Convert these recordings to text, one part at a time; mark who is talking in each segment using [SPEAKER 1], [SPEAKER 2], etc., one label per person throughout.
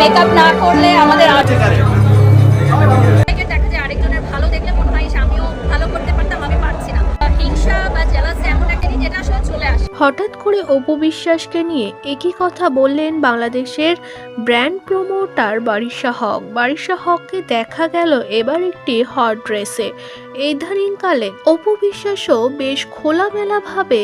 [SPEAKER 1] Makeup না করলে আমাদের আর্ট দেখা যায় আরেকজনের ভালো দেখলে মনে হয় আমিও ভালো করতে পারতাম আমি পারছি না। হিংসা বা জেলাসি এমন একটা যেটা আসলে চলে আসে।
[SPEAKER 2] হঠাৎ করে অপু বিশ্বাসকে নিয়ে একই কথা বললেন বাংলাদেশের ব্র্যান্ড প্রমোটার বারিশা হক। বারিশা হককে দেখা গেল এবার একটি হট ড্রেসে ইদানিংকালে অপু বিশ্বাসও বেশ খোলামেলাভাবে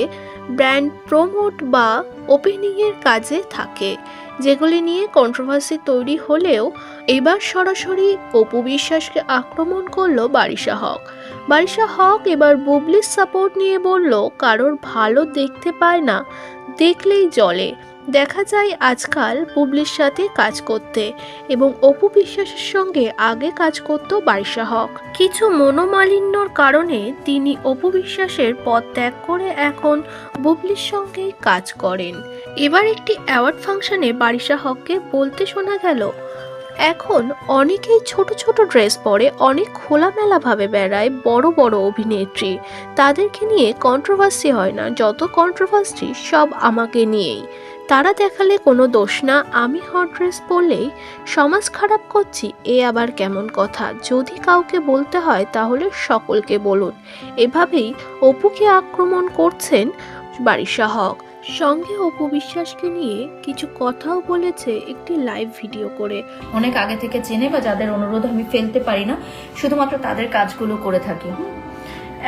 [SPEAKER 2] ব্র্যান্ড প্রমোট বা ওপেনিংয়ের কাজে থাকে। যেগুলি নিয়ে কন্ট্রোভার্সি তৈরি হলেও এবার সরাসরি অপু বিশ্বাসকে আক্রমণ করল বারিশা হক। বারিশা হক এবার বুবলির সাপোর্ট নিয়ে বলল, কারোর ভালো দেখতে পায় না, দেখলেই জলে দেখা যায় আজকাল বুবলির সাথে কাজ করতে এবং অপু বিশ্বাসের সঙ্গে আগে কাজ করত বারিশা হক। কিছু মনোমালিন্যর কারণে তিনি অপু বিশ্বাসের পদ ত্যাগ করে এখন বুবলির সঙ্গেই কাজ করেন। এবার একটি অ্যাওয়ার্ড ফাংশনে বারিশা হককে বলতে শোনা গেল, এখন অনেকেই ছোট ছোট ড্রেস পরে অনেক খোলামেলাভাবে বেড়ায় বড় বড় অভিনেত্রী। তাদেরকে নিয়ে কন্ট্রোভার্সি হয় না, যত কন্ট্রোভার্সি সব আমাকে নিয়েই। তারা দেখালে কোনো দোষ না, আমি হট ড্রেস পরলেই সমাজ খারাপ করছি, এ আবার কেমন কথা? যদি কাউকে বলতে হয়, তাহলে সকলকে বলুন। এভাবেই অপুকে আক্রমণ করছেন বারিশা হক। সঙ্গে অপু বিশ্বাসকে নিয়ে কিছু কথাও বলেছে একটি লাইভ ভিডিও করে।
[SPEAKER 3] অনেক আগে থেকে চেনে বা যাদের অনুরোধ আমি ফেলতে পারি না, শুধুমাত্র তাদের কাজগুলো করে থাকি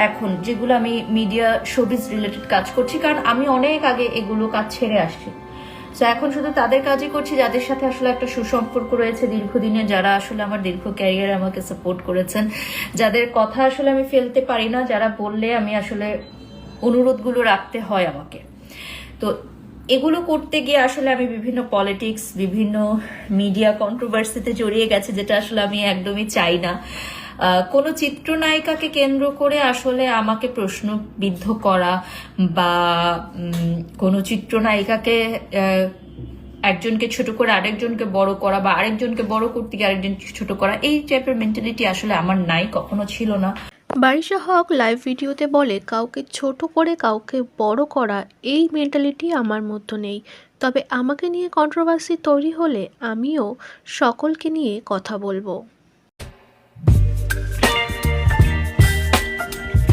[SPEAKER 3] এখন যেগুলো আমি মিডিয়া শোবিজ রিলেটেড কাজ করছি, কারণ আমি অনেক আগে এগুলো কাজ ছেড়ে আসছি। তো এখন শুধু তাদের কাজই করছি, যাদের সাথে আসলে একটা সুসম্পর্ক রয়েছে দীর্ঘদিনে যারা আসলে আমার দীর্ঘ ক্যারিয়ার আমাকে সাপোর্ট করেছেন। যাদের কথা আসলে আমি ফেলতে পারি না, যারা বললে আমি আসলে অনুরোধগুলো রাখতে হয় আমাকে। তো এগুলো করতে গিয়ে আসলে আমি বিভিন্ন পলিটিক্স বিভিন্ন মিডিয়া কন্ট্রোভার্সিতে জড়িয়ে গেছে, যেটা আসলে আমি একদমই চাই না। কোনো চিত্রনায়িকাকে কেন্দ্র করে আসলে আমাকে প্রশ্নবিদ্ধ করা বা কোনো চিত্রনায়িকাকে একজনকে ছোট করে আরেকজনকে বড় করা বা আরেকজনকে বড় করতে গিয়ে আরেকজনকে ছোট করা, এই টাইপের মেন্টালিটি আসলে আমার নাই, কখনো ছিল না।
[SPEAKER 2] বারিশা হক লাইভ ভিডিওতে বলে, কাউকে ছোট করে কাউকে বড় করা, এই মেন্টালিটি আমার মধ্যে নেই। তবে আমাকে নিয়ে কন্ট্রোভার্সি তৈরি হলে আমিও সকলকে নিয়ে কথা বলব।